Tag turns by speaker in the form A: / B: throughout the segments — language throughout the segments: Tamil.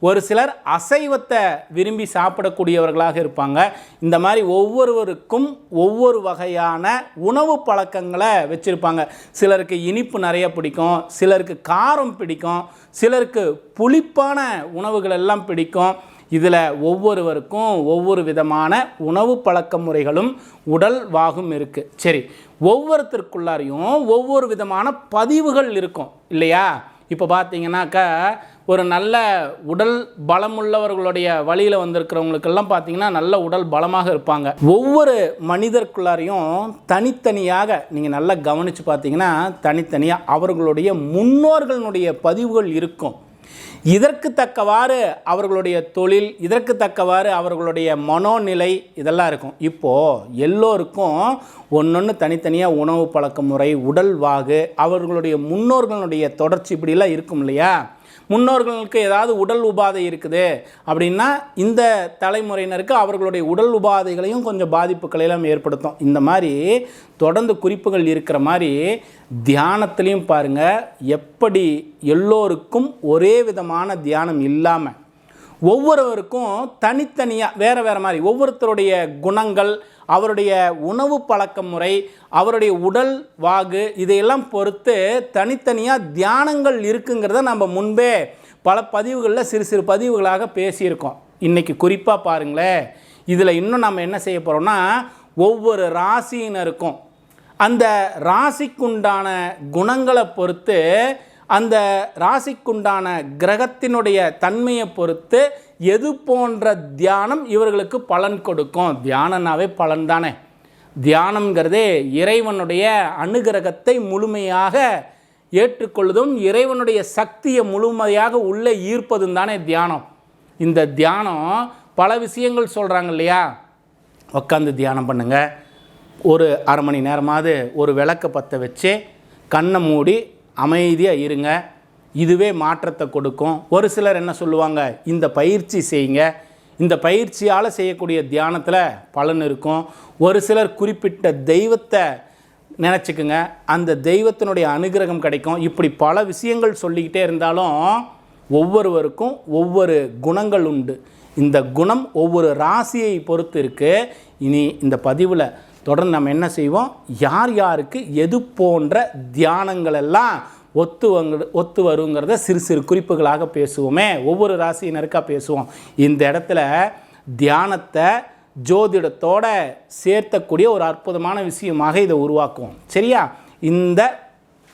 A: ஒரு சிலர் அசைவத்தை விரும்பி சாப்பிடக்கூடியவர்களாக இருப்பாங்க. இந்த மாதிரி ஒவ்வொருவருக்கும் ஒவ்வொரு வகையான உணவு பழக்கங்களை வச்சுருப்பாங்க. சிலருக்கு இனிப்பு நிறைய பிடிக்கும் சிலருக்கு காரம் பிடிக்கும் சிலருக்கு புளிப்பான உணவுகள் எல்லாம் பிடிக்கும். இதில் ஒவ்வொருவருக்கும் ஒவ்வொரு விதமான உணவு பழக்க முறைகளும் உடல் வாகும் இருக்குது சரி ஒவ்வொருத்தருக்குள்ளாரையும் ஒவ்வொரு விதமான பதிவுகள் இருக்கும். இல்லையா? இப்போ பார்த்தீங்கன்னாக்கா ஒரு நல்ல உடல் பலமுள்ளவர்களுடைய வழியில் வந்திருக்கிறவங்களுக்கெல்லாம் பார்த்தீங்கன்னா நல்ல உடல் பலமாக இருப்பாங்க. ஒவ்வொரு மனிதர்க்குள்ளாரையும் தனித்தனியாக நீங்கள் நல்லா கவனித்து பார்த்தீங்கன்னா தனித்தனியாக அவர்களுடைய முன்னோர்களுடைய பதிவுகள் இருக்கும். இதற்கு தக்கவாறு அவர்களுடைய தொழில் இதற்கு தக்கவாறு அவர்களுடைய மனோநிலை இதெல்லாம் இருக்கும். இப்போது எல்லோருக்கும் ஒன்றொன்று தனித்தனியாக உணவு பழக்க முறை உடல் வாகு அவர்களுடைய முன்னோர்களுடைய தொடர்ச்சி இப்படிலாம் இருக்கும் இல்லையா? முன்னோர்களுக்கு ஏதாவது உடல் உபாதை இருக்குது அப்படின்னா இந்த தலைமுறையினருக்கு அவர்களுடைய உடல் உபாதைகளையும் கொஞ்சம் பாதிப்புகளை எல்லாம் ஏற்படுத்தும். இந்த மாதிரி தொடர்ந்து குறிப்புகள் இருக்கிற மாதிரி தியானத்துலேயும் பாருங்கள் எப்படி எல்லோருக்கும் ஒரே விதமான தியானம் இல்லாமல் ஒவ்வொருவருக்கும் தனித்தனியாக வேறு வேறு மாதிரி ஒவ்வொருத்தருடைய குணங்கள் அவருடைய உணவு பழக்க முறை அவருடைய உடல் வாகு இதையெல்லாம் பொறுத்து தனித்தனியாக தியானங்கள் இருக்குங்கிறத நம்ம முன்பே பல பதிவுகளில் சிறு சிறு பதிவுகளாக பேசியிருக்கோம். இன்றைக்கி குறிப்பாக பாருங்களேன் இதில் இன்னும் நம்ம என்ன செய்ய போகிறோம்னா ஒவ்வொரு ராசியினருக்கும் அந்த ராசிக்குண்டான குணங்களை பொறுத்து அந்த ராசிக்குண்டான கிரகத்தினுடைய தன்மையை பொறுத்து எது போன்ற தியானம் இவர்களுக்கு பலன் கொடுக்கும்? தியானம்னாவே பலன் தானே. தியானம்ங்கிறதே இறைவனுடைய அனுகிரகத்தை முழுமையாக ஏற்றுக்கொள்வதும் இறைவனுடைய சக்தியை முழுமையாக உள்ளே ஈர்ப்பதும் தானே தியானம். இந்த தியானம் பல விஷயங்கள் சொல்கிறாங்க இல்லையா? உட்காந்து தியானம் பண்ணுங்கள் ஒரு அரை மணி நேரமாவது ஒரு விளக்கை பற்ற வச்சு கண்ணை மூடி அமைதியாக இருங்க. இதுவே மாற்றத்தை கொடுக்கும். ஒரு சிலர் என்ன சொல்லுவாங்க? இந்த பயிற்சி செய்யுங்க. இந்த பயிற்சியால் செய்யக்கூடிய தியானத்தில் பலன் இருக்கும். ஒரு சிலர் குறிப்பிட்ட தெய்வத்தை நினச்சிக்குங்க. அந்த தெய்வத்தினுடைய அனுகிரகம் கிடைக்கும். இப்படி பல விஷயங்கள் சொல்லிக்கிட்டே இருந்தாலும் ஒவ்வொருவருக்கும் ஒவ்வொரு குணங்கள் உண்டு. இந்த குணம் ஒவ்வொரு ராசியை பொறுத்து இருக்குது இனி இந்த பதிவில் தொடர்ந்து நம்ம என்ன செய்வோம்? யார் யாருக்கு எது போன்ற தியானங்கள் எல்லாம் ஒத்து வங்க ஒத்து வருங்கிறத சிறு சிறு குறிப்புகளாக பேசுவோமே. ஒவ்வொரு ராசியினருக்காக பேசுவோம். இந்த இடத்துல தியானத்தை ஜோதிடத்தோட சேர்த்தக்கூடிய ஒரு அற்புதமான விஷயமாக இதை உருவாக்குவோம். சரியா? இந்த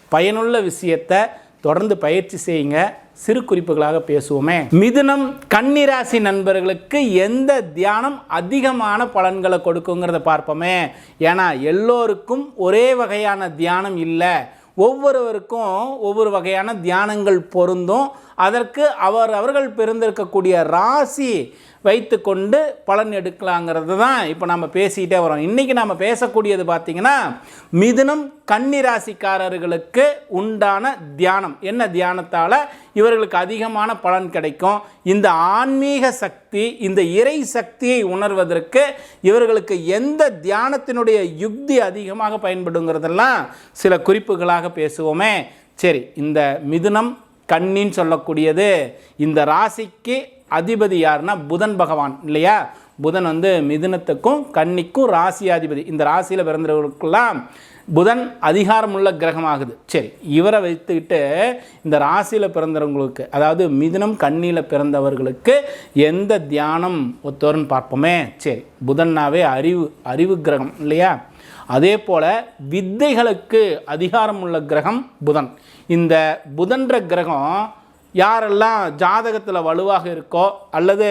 A: பயனுள்ள விஷயத்தை தொடர்ந்து பயிற்சி செய்யுங்க. சிறு குறிப்புகளாக பேசுவோமே. மிதுனம் கன்னிராசி நண்பர்களுக்கு எந்த தியானம் அதிகமான பலன்களை கொடுக்குங்கிறத பார்ப்போமே. ஏன்னா எல்லோருக்கும் ஒரே வகையான தியானம் இல்லை. ஒவ்வொருவருக்கும் ஒவ்வொரு வகையான தியானங்கள் பொருந்தும். அதற்கு அவர் அவர்கள் பிறந்திருக்கக்கூடிய ராசி வைத்துக்கொண்டு பலன் எடுக்கலாங்கிறது தான் இப்போ நம்ம பேசிக்கிட்டே வரோம். இன்றைக்கி நம்ம பேசக்கூடியது பார்த்திங்கன்னா மிதுனம் கன்னிராசிக்காரர்களுக்கு உண்டான தியானம். என்ன தியானத்தால்? இவர்களுக்கு அதிகமான பலன் கிடைக்கும். இந்த ஆன்மீக சக்தி இந்த இறை சக்தியை உணர்வதற்கு இவர்களுக்கு எந்த தியானத்தினுடைய யுக்தி அதிகமாக பயன்படுங்கிறதெல்லாம் சில குறிப்புகளாக பேசுவோமே. சரி இந்த மிதுனம் கண்ணின்னு சொல்லக்கூடியது இந்த ராசிக்கு அதிபதி யாருன்னா புதன் பகவான் இல்லையா? புதன் வந்து மிதுனத்துக்கும் கன்னிக்கும் ராசியாதிபதி. இந்த ராசியில் பிறந்தவர்களுக்கெல்லாம் புதன் அதிகாரமுள்ள கிரகமாகுது. சரி இவரை வைத்துக்கிட்டு இந்த ராசியில் பிறந்தவங்களுக்கு அதாவது மிதுனம் கண்ணியில் பிறந்தவர்களுக்கு எந்த தியானம் ஒத்தோர்னு பார்ப்போமே. சரி புதன்னாவே அறிவு அறிவு கிரகம் இல்லையா? அதே போல் வித்தைகளுக்கு அதிகாரம் உள்ள கிரகம் புதன். இந்த புதன்ற கிரகம் யாரெல்லாம் ஜாதகத்தில் வலுவாக இருக்கோ அல்லது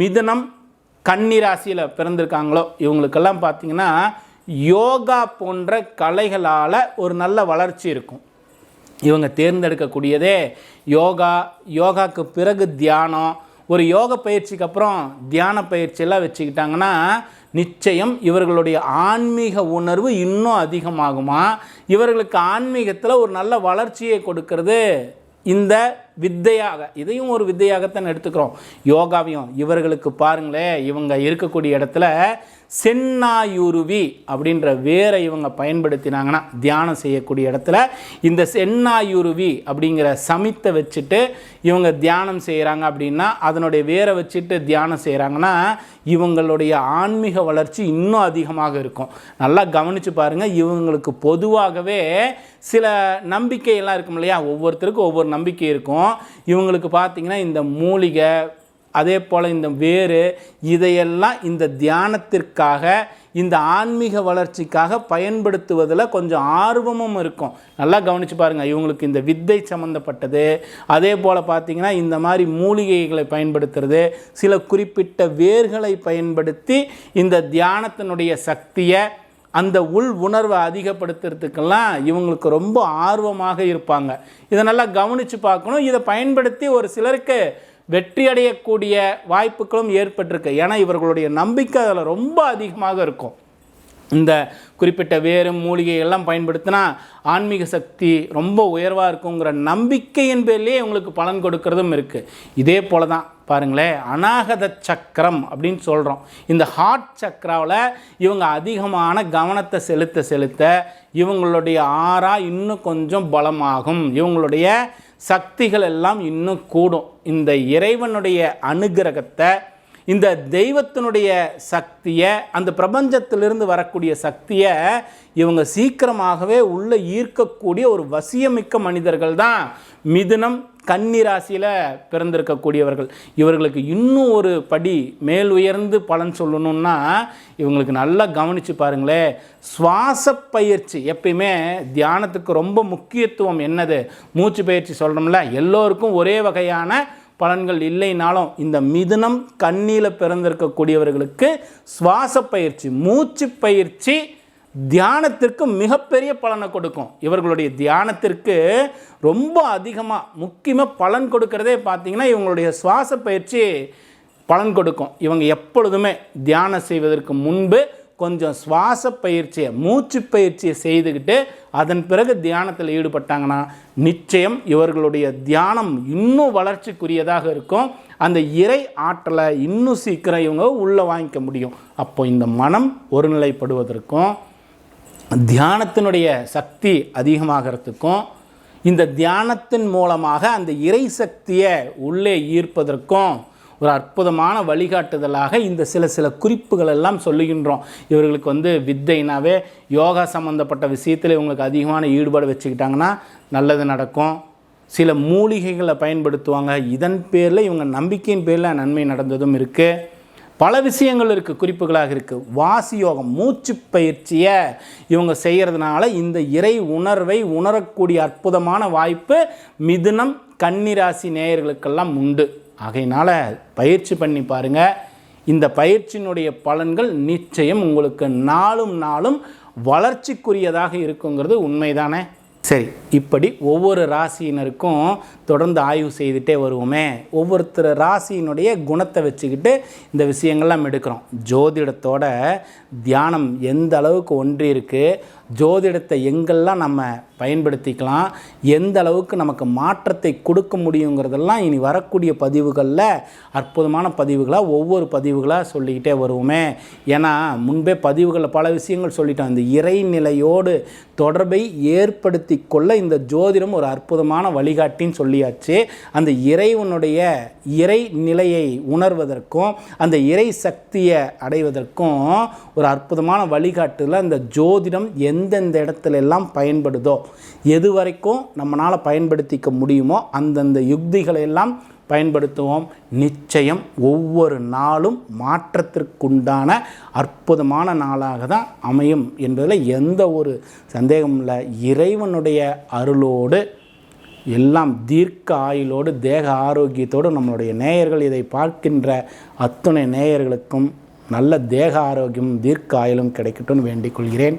A: மிதுனம் கன்னிராசியில் பிறந்திருக்காங்களோ இவங்களுக்கெல்லாம் பார்த்தீங்கன்னா யோகா போன்ற கலைகளால் ஒரு நல்ல வளர்ச்சி இருக்கும். இவங்க தேர்ந்தெடுக்கக்கூடியதே யோகா யோகாக்கு பிறகு தியானம் ஒரு யோக பயிற்சிக்கு அப்புறம் தியான பயிற்சியெல்லாம் வச்சுக்கிட்டாங்கன்னா நிச்சயம் இவர்களுடைய ஆன்மீக உணர்வு இன்னும் அதிகமாகுமா? இவர்களுக்கு ஆன்மீகத்தில் ஒரு நல்ல வளர்ச்சியை கொடுக்கறது இந்த வித்தையாக இதையும் ஒரு வித்தையாகத்தான் எடுத்துக்கிறோம். யோகாவையும் இவர்களுக்கு பாருங்களேன் இவங்க இருக்கக்கூடிய இடத்துல சென்னாயுருவி அப்படின்ற வேரை இவங்க பயன்படுத்தினாங்கன்னா தியானம் செய்யக்கூடிய இடத்துல இந்த சென்னாயுருவி அப்படிங்கிற சமித்தை வச்சுட்டு இவங்க தியானம் செய்கிறாங்க அப்படின்னா அதனுடைய வேரை வச்சுட்டு தியானம் செய்கிறாங்கன்னா இவங்களுடைய ஆன்மீக வளர்ச்சி இன்னும் அதிகமாக இருக்கும். நல்லா கவனித்து பாருங்கள் இவங்களுக்கு பொதுவாகவே சில நம்பிக்கையெல்லாம் இருக்கும் இல்லையா? ஒவ்வொருத்தருக்கும் ஒவ்வொரு நம்பிக்கை இருக்கும். இவங்களுக்கு பார்த்திங்கன்னா இந்த மூலிகை அதே போல் இந்த வேறு இதையெல்லாம் இந்த தியானத்திற்காக இந்த ஆன்மீக வளர்ச்சிக்காக பயன்படுத்துவதில் கொஞ்சம் ஆர்வமும் இருக்கும். நல்லா கவனித்து பாருங்கள் இவங்களுக்கு இந்த வித்தை சம்மந்தப்பட்டது அதே போல் பார்த்திங்கன்னா இந்த மாதிரி மூலிகைகளை பயன்படுத்துறது சில குறிப்பிட்ட வேர்களை பயன்படுத்தி இந்த தியானத்தினுடைய சக்தியை அந்த உள் உணர்வை அதிகப்படுத்துறதுக்கெல்லாம் இவங்களுக்கு ரொம்ப ஆர்வமாக இருப்பாங்க. இதை நல்லா கவனித்து பார்க்கணும். இதை பயன்படுத்தி ஒரு சிலருக்கு வெற்றியடையக்கூடிய வாய்ப்புகளும் ஏற்பட்டிருக்கு. ஏன்னா இவர்களுடைய நம்பிக்கை அதில் ரொம்ப அதிகமாக இருக்கும். இந்த குறிப்பிட்ட வேறு மூலிகை எல்லாம் பயன்படுத்தினா ஆன்மீக சக்தி ரொம்ப உயர்வாக இருக்குங்கிற நம்பிக்கையின் பேர்லேயே இவங்களுக்கு பலன் கொடுக்கறதும் இருக்குது இதே போல தான் பாருங்களேன் அநாகத சக்கரம் அப்படின்னு சொல்கிறோம் இந்த ஹார்ட் சக்கராவில் இவங்க அதிகமான கவனத்தை செலுத்த செலுத்த இவங்களுடைய ஆறா இன்னும் கொஞ்சம் பலமாகும். இவங்களுடைய சக்திகள் எல்லாம் இன்னும் கூடும். இந்த இறைவனுடைய அனுகிரகத்தை இந்த தெய்வத்தினுடைய சக்தியை அந்த பிரபஞ்சத்திலிருந்து வரக்கூடிய சக்தியை இவங்க சீக்கிரமாகவே உள்ளே ஈர்க்கக்கூடிய ஒரு வசியமிக்க மனிதர்கள் தான் மிதுனம் கன்னி ராசியில் பிறந்திருக்கக்கூடியவர்கள். இவர்களுக்கு இன்னும் ஒரு படி மேல் உயர்ந்து பலன் சொல்லணும்னா இவங்களுக்கு நல்லா கவனித்து பாருங்களேன் சுவாச பயிற்சி எப்பயுமே தியானத்துக்கு ரொம்ப முக்கியத்துவம் என்னது? மூச்சு பயிற்சி சொல்கிறோம்ல எல்லோருக்கும் ஒரே வகையான பலன்கள் இல்லைனாலும் இந்த மிதுனம் கண்ணியில் பிறந்திருக்கக்கூடியவர்களுக்கு சுவாச பயிற்சி மூச்சு பயிற்சி தியானத்திற்கு மிகப்பெரிய பலனை கொடுக்கும். இவர்களுடைய தியானத்திற்கு ரொம்ப அதிகமாக முக்கியமாக பலன் கொடுக்கறதே பார்த்திங்கன்னா இவங்களுடைய சுவாச பயிற்சி பலன் கொடுக்கும். இவங்க எப்பொழுதுமே தியானம் செய்வதற்கு முன்பு கொஞ்சம் சுவாச பயிற்சியை மூச்சு பயிற்சியை செய்துக்கிட்டு அதன் பிறகு தியானத்தில் ஈடுபட்டாங்கன்னா நிச்சயம் இவர்களுடைய தியானம் இன்னும் வளர்ச்சிக்குரியதாக இருக்கும். அந்த இறை ஆற்றலை இன்னும் சீக்கிரம் இவங்க உள்ளே வாங்கிக்க முடியும். அப்போ இந்த மனம் ஒருநிலைப்படுவதற்கும் தியானத்தினுடைய சக்தி அதிகமாகிறதுக்கும் இந்த தியானத்தின் மூலமாக அந்த இறை சக்தியை உள்ளே ஈர்ப்பதற்கும் ஒரு அற்புதமான வழிகாட்டுதலாக இந்த சில சில குறிப்புகள் எல்லாம் சொல்லுகின்றோம். இவர்களுக்கு வந்து வித்தைனாவே யோகா சம்மந்தப்பட்ட விஷயத்தில் இவங்களுக்கு அதிகமான ஈடுபாடு வச்சுக்கிட்டாங்கன்னா நல்லது நடக்கும். சில மூலிகைகளை பயன்படுத்துவாங்க. இதன் பேரில் இவங்க நம்பிக்கையின் பேரில் நன்மை நடந்ததும் இருக்குது பல விஷயங்கள் இருக்குது குறிப்புகளாக இருக்குது வாசி யோகம் மூச்சு பயிற்சியை இவங்க செய்கிறதுனால இந்த இறை உணர்வை உணரக்கூடிய அற்புதமான வாய்ப்பு மிதுனம் கன்னிராசி நேயர்களுக்கெல்லாம் உண்டு. ஆகையினால் பயிற்சி பண்ணி பாருங்கள் இந்த பயிற்சியினுடைய பலன்கள் நிச்சயம் உங்களுக்கு நாளும் நாளும் வளர்ச்சிக்குரியதாக இருக்குங்கிறது உண்மைதானே? சரி இப்படி ஒவ்வொரு ராசியினருக்கும் தொடர்ந்து ஆய்வு செய்துட்டே வருவோமே. ஒவ்வொருத்தர் ராசியினுடைய குணத்தை வச்சுக்கிட்டு இந்த விஷயங்கள்லாம் எடுக்கிறோம். ஜோதிடத்தோட தியானம் எந்த அளவுக்கு ஒன்றி இருக்குது ஜோதிடத்தை எங்கெல்லாம் நம்ம பயன்படுத்திக்கலாம் எந்த அளவுக்கு நமக்கு மாற்றத்தை கொடுக்க முடியுங்கிறதெல்லாம் இனி வரக்கூடிய பதிவுகளில் அற்புதமான பதிவுகளாக ஒவ்வொரு பதிவுகளாக சொல்லிக்கிட்டே வருவோமே. ஏன்னா முன்பே பதிவுகளில் பல விஷயங்கள் சொல்லிட்டோம். இந்த இறைநிலையோடு தொடர்பை ஏற்படுத்தி கொள்ள இந்த ஜோதிடம் ஒரு அற்புதமான வழிகாட்டின்னு சொல்லியாச்சு. அந்த இறைவனுடைய இறை நிலையை உணர்வதற்கும் அந்த இறை சக்தியை அடைவதற்கும் ஒரு அற்புதமான வழிகாட்டில் அந்த ஜோதிடம் எந்தெந்த இடத்துல எல்லாம் பயன்படுதோ எது வரைக்கும் நம்மளால் பயன்படுத்திக்க முடியுமோ அந்தந்த யுக்திகளை எல்லாம் பயன்படுத்துவோம். நிச்சயம் ஒவ்வொரு நாளும் மாற்றத்திற்குண்டான அற்புதமான நாளாக தான் அமையும் என்பதில் எந்த ஒரு சந்தேகமும் இல்லை. இறைவனுடைய அருளோடு எல்லாம் தீர்க்க ஆயுளோடு தேக ஆரோக்கியத்தோடு நம்மளுடைய நேயர்கள் இதை பார்க்கின்ற அத்துணை நேயர்களுக்கும் நல்ல தேக ஆரோக்கியமும் தீர்க்க ஆயுளும் கிடைக்கட்டும்னு வேண்டிக் கொள்கிறேன்.